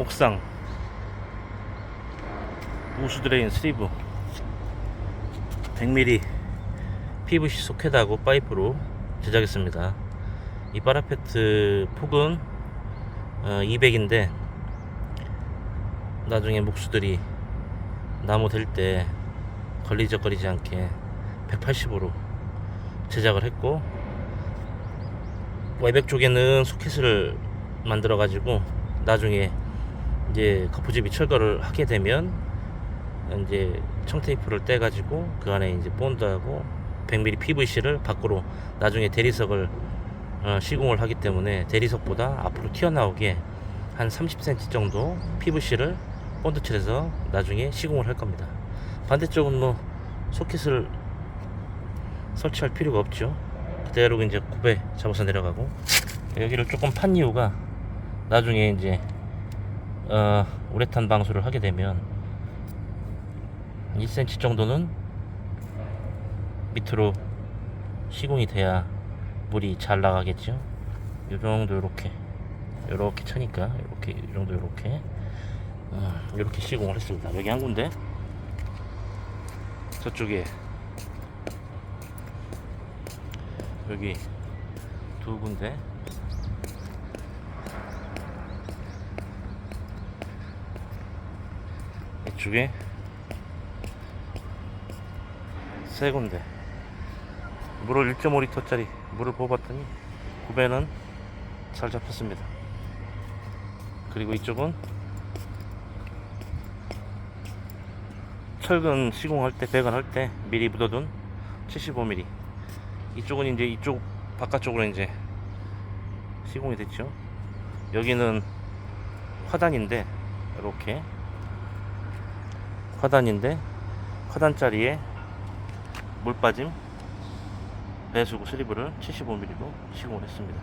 옥상 우수 드레인 슬리브 100mm PVC 소켓하고 파이프로 제작했습니다. 이 파라페트 폭은 200인데 나중에 목수들이 나무 댈때 걸리적거리지 않게 180으로 제작을 했고 외벽 쪽에는 소켓을 만들어 가지고 나중에 이제 거푸집이 철거를 하게 되면 이제 청테이프를 떼 가지고 그 안에 이제 본드하고 100mm PVC를 밖으로 나중에 대리석을 어, 시공을 하기 때문에 대리석보다 앞으로 튀어나오게 한 30cm 정도 PVC를 본드칠해서 나중에 시공을 할 겁니다. 반대쪽은 뭐 소켓을 설치할 필요가 없죠. 그대로 이제 굽에 잡아서 내려가고 여기를 조금 판 이유가 나중에 이제 어, 우레탄 방수를 하게 되면 1cm 정도는 밑으로 시공이 돼야 물이 잘 나가겠죠. 이 정도 이렇게 이렇게 차니까 이렇게 이 정도 이렇게 이렇게 시공을 했습니다. 여기 한 군데 저쪽에 여기 두 군데 이쪽에 세 군데. 물을 1.5리터짜리 물을 뽑았더니 구배는 잘 잡혔습니다. 그리고 이쪽은 철근 시공할 때 배관할 때 미리 묻어둔 75mm 이쪽은 이제 이쪽 바깥쪽으로 이제 시공이 됐죠. 여기는 화단인데 이렇게 화단인데 화단짜리에 물 빠짐 배수구 슬리브를 75mm로 시공을 했습니다